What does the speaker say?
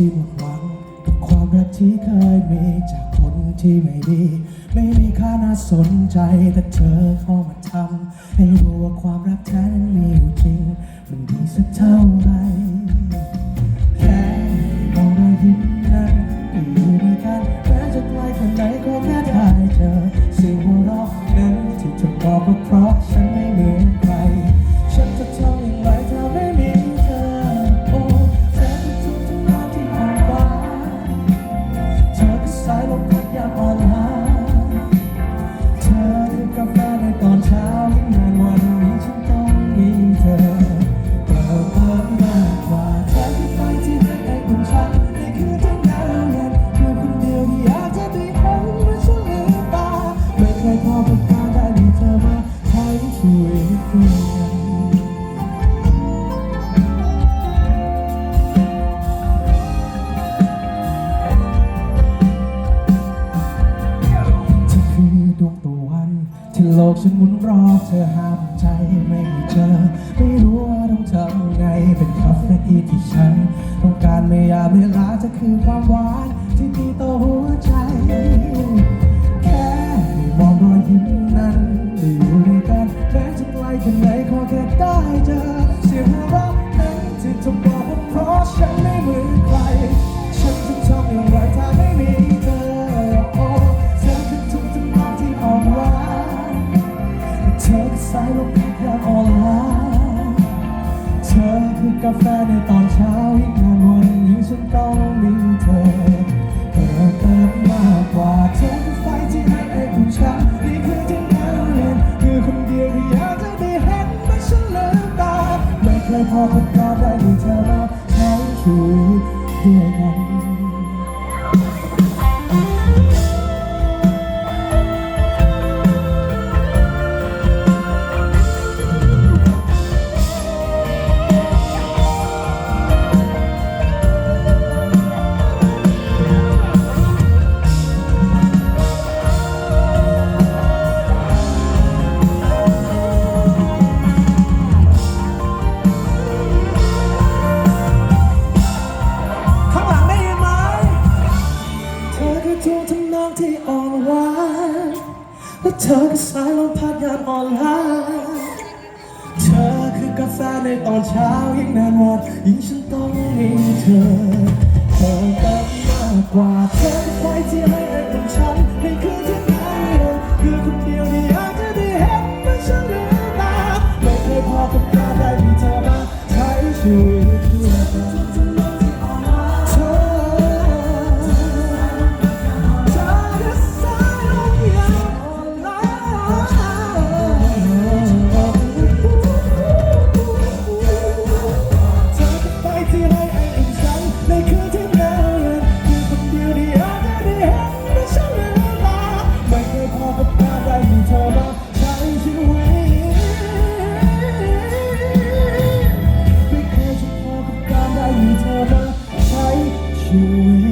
ที่หมดหวัง ความรักที่เคยมีจากคนที่ไม่ดี ไม่มีค่าน่าสนใจแต่เธอเข้ามาทำให้รู้ว่าความรักแท้นั้นมีอยู่จริง มันดีสักเท่าไหร โลกฉันหมุนรอบเธอห้ามใจไม่เจอ ไม่รู้ว่าต้องทำไงเป็นคาเฟอีนที่ฉัน ต้องการไม่อยากเวลาจะคือความหวาน ที่มีต่อหัวใจ แค่ได้มองรอยยิ้มนั้นได้อยู่ด้วยกันแม้จะไกลแค่ไหนขอแค่ได้เจอ เสียงหัวเราะนั้นที่เธ กาแฟในตอนเช้ายิ่งนานวันยิ่งฉันต้องมีเธอเธอเติมมากกว่าทุกไฟที่ให้ไอ้อุ่นฉันนี่คือที่หนาวเล่นคือคนเดียวที่อยากจะได้เห็นไม่ฉันลืมตาไม่เคยพอพบการได้ดีเธอมาใช้ชีวิตด้วยกัน และเธอคือสายลมพัดยามอ่อนล้าเธอคือกาแฟในตอนเช้ายิ่งนานวันยิ่งฉันต้องมีเธอเธอเป็นมากกว่าเธอไฟที่ให้ไอ้อุ่นฉันในคืนที่หนาวเย็นคือคนเดียวที่อยากจะได้เห็นเมื่อฉันลืมตาไม่เคยพอกับการได้มีเธอมาใช้ชีวิต ไ